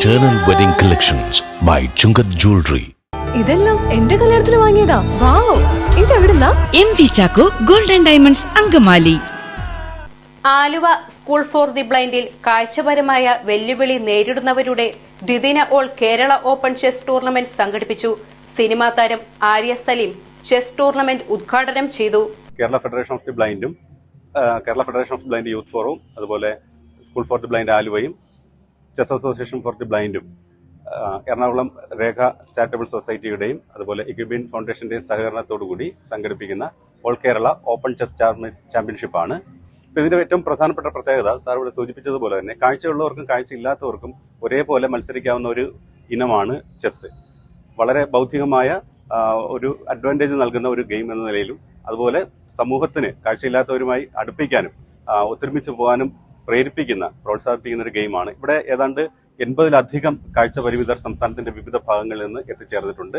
Eternal Wedding Collections by Chungat Jewelry. ഇതെല്ലാം എന്റെ കല്യാണത്തിന് വാങ്ങിയതാ. Wow. ഇതെവിടുന്നാ? M V Chacko golden diamonds Angamaly. Aluva school for the ബ്ലൈൻഡിൽ കാഴ്ചപരമായ വെല്ലുവിളി നേരിടുന്നവരുടെ ദ്വിദിന all Kerala open chess tournament സംഘടിപ്പിച്ചു. സിനിമാ താരം ആര്യ സലീം ചെസ് ടൂർണമെന്റ് ഉദ്ഘാടനം ചെയ്തു. Kerala federation of the ബ്ലൈൻഡും Kerala federation of the blind youth ഫോറവും അതുപോലെ സ്കൂൾ ഫോർ ദി ബ്ലൈൻഡ് ആലുവയും ചെസ് അസോസിയേഷൻ ഫോർ ദി ബ്ലൈൻഡും എറണാകുളം രേഖ ചാരിറ്റബിൾ സൊസൈറ്റിയുടെയും അതുപോലെ ഇക്യുബിൻ ഫൗണ്ടേഷന്റെയും സഹകരണത്തോടു കൂടി സംഘടിപ്പിക്കുന്ന ഓൾ കേരള ഓപ്പൺ ചെസ് ചാമ്പ്യൻഷിപ്പാണ്. ഇപ്പോൾ ഇതിന്റെ ഏറ്റവും പ്രധാനപ്പെട്ട പ്രത്യേകത സാർ ഇവിടെ സൂചിപ്പിച്ചതുപോലെ തന്നെ കാഴ്ചയുള്ളവർക്കും കാഴ്ചയില്ലാത്തവർക്കും ഒരേപോലെ മത്സരിക്കാവുന്ന ഒരു ഇനമാണ് ചെസ് വളരെ ബൗദ്ധികമായ ഒരു അഡ്വാന്റേജ് നൽകുന്ന ഒരു ഗെയിം എന്ന നിലയിലും അതുപോലെ സമൂഹത്തിന് കാഴ്ചയില്ലാത്തവരുമായി അടുപ്പിക്കാനും ഒത്തൊരുമിച്ച് പോകാനും പ്രേരിപ്പിക്കുന്ന പ്രോത്സാഹിപ്പിക്കുന്ന ഒരു ഗെയിമാണ്. ഇവിടെ ഏതാണ്ട് എൺപതിലധികം കാഴ്ച പരിമിതർ സംസ്ഥാനത്തിന്റെ വിവിധ ഭാഗങ്ങളിൽ നിന്ന് എത്തിച്ചേർന്നിട്ടുണ്ട്.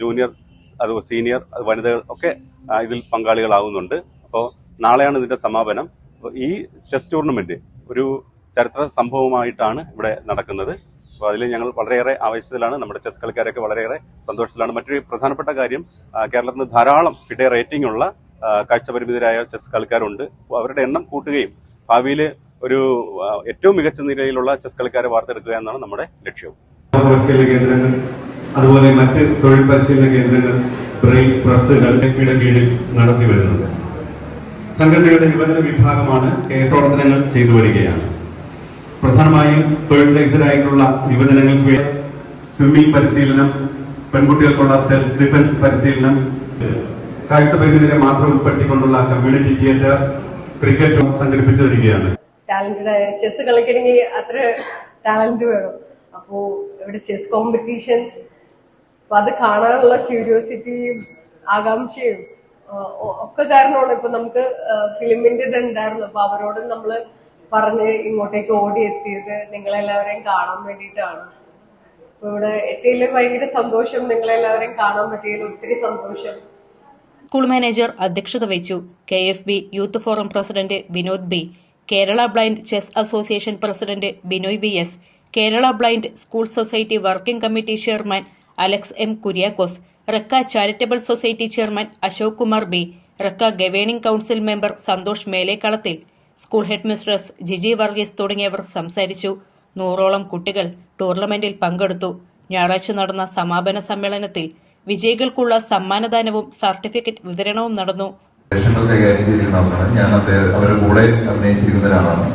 ജൂനിയർ അത് സീനിയർ വനിതകൾ ഒക്കെ ഇതിൽ പങ്കാളികളാവുന്നുണ്ട്. അപ്പോൾ നാളെയാണ് ഇതിന്റെ സമാപനം. ഈ ചെസ് ടൂർണമെന്റ് ഒരു ചരിത്ര സംഭവമായിട്ടാണ് ഇവിടെ നടക്കുന്നത്. അപ്പോൾ അതിൽ ഞങ്ങൾ വളരെയേറെ ആവേശത്തിലാണ്. നമ്മുടെ ചെസ് കളിക്കാരൊക്കെ വളരെയേറെ സന്തോഷത്തിലാണ്. മറ്റൊരു പ്രധാനപ്പെട്ട കാര്യം കേരളത്തിന് ധാരാളം ഫിഡെ റേറ്റിംഗ് ഉള്ള കാഴ്ചപരിമിതരായ ചെസ് കളിക്കാരുണ്ട്. അവരുടെ എണ്ണം കൂട്ടുകയും ഭാവിയിൽ ഒരു ഏറ്റവും മികച്ച നിലയിലുള്ള ചെസ് കളിക്കാരെ വാർത്തെടുക്കുക എന്നാണ് നമ്മുടെ ലക്ഷ്യം. കേന്ദ്രങ്ങൾ അതുപോലെ മറ്റ് തൊഴിൽ പരിശീലന കേന്ദ്രങ്ങൾ ബ്രെയിൻ പ്രസ്സുകൾ കീഴിൽ നടത്തി വരുന്നുണ്ട്. സംഘടനയുടെ യുവജന വിഭാഗമാണ് പ്രവർത്തനങ്ങൾ ചെയ്തു വരികയാണ്. പ്രധാനമായും തൊഴിൽ രഹിതരായിട്ടുള്ള യുവജനങ്ങൾക്ക് സ്വിമ്മിംഗ് പരിശീലനം പെൺകുട്ടികൾക്കുള്ള സെൽഫ് ഡിഫൻസ് പരിശീലനം കാഴ്ച പരിമിതിരെ മാത്രം ഉൾപ്പെടുത്തിക്കൊണ്ടുള്ള കമ്മ്യൂണിറ്റി തിയേറ്റർ ക്രിക്കറ്റ് സംഘടിപ്പിച്ചു വരികയാണ്. ടാലന്റഡ് ചെസ് കളിക്കണമെങ്കിൽ അത്ര ടാലന്റ് വേണം. അപ്പോ ഇവിടെ ചെസ് കോമ്പറ്റീഷൻ അപ്പൊ അത് കാണാനുള്ള ക്യൂരിയോസിറ്റിയും ആകാംക്ഷയും ഒക്കെ കാരണമാണ് ഇപ്പൊ നമുക്ക് ഫിലിമിന്റെ ഇത് അപ്പൊ അവരോട് നമ്മൾ പറഞ്ഞ് ഇങ്ങോട്ടേക്ക് ഓടി എത്തിയത് നിങ്ങളെല്ലാവരെയും കാണാൻ വേണ്ടിയിട്ടാണ്. അപ്പൊ ഇവിടെ എത്തിയതിൽ ഭയങ്കര സന്തോഷം നിങ്ങളെല്ലാവരെയും കാണാൻ പറ്റിയതിൽ ഒത്തിരി സന്തോഷം. സ്കൂൾ മാനേജർ അധ്യക്ഷത വഹിച്ചു. K F B youth forum president Vinod B Kerala blind chess association president Binoy V S Kerala blind school society working committee chairman Alex M Kuriakose റക്ക charitable society chairman Ashok Kumar B റക്ക governing council member Santhosh Melekkalathil school head mistress Jiji Varghese തുടങ്ങിയവർ സംസാരിച്ചു. നൂറോളം കുട്ടികൾ ടൂർണമെന്റിൽ പങ്കെടുത്തു. ഞായറാഴ്ച നടന്ന സമാപന സമ്മേളനത്തിൽ വിജയികൾക്കുള്ള സമ്മാനദാനവും സർട്ടിഫിക്കറ്റ് വിതരണവും നടന്നു. ഞാൻ അദ്ദേഹം അവരുടെ കൂടെ അഭിനയിച്ചിരിക്കുന്ന ഒരാളാണ്.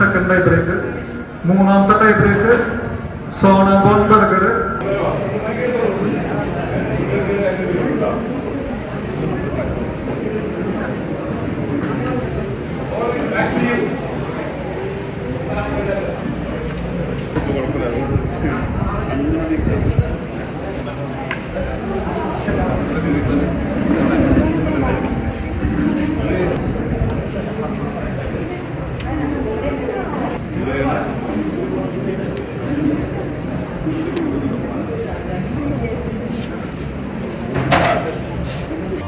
സെക്കൻഡ് ടൈ ബ്രേക്ക് മൂന്നാമത്തെ ടൈ ബ്രേക്ക് സോണബോൺ ബർഗർ.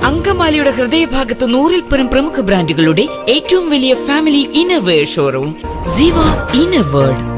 അങ്കമാലിയുടെ ഹൃദയഭാഗത്ത് പരം പ്രമുഖ ബ്രാൻഡുകളുടെ ഏറ്റവും വലിയ family innerwear showroom Jeeva inner world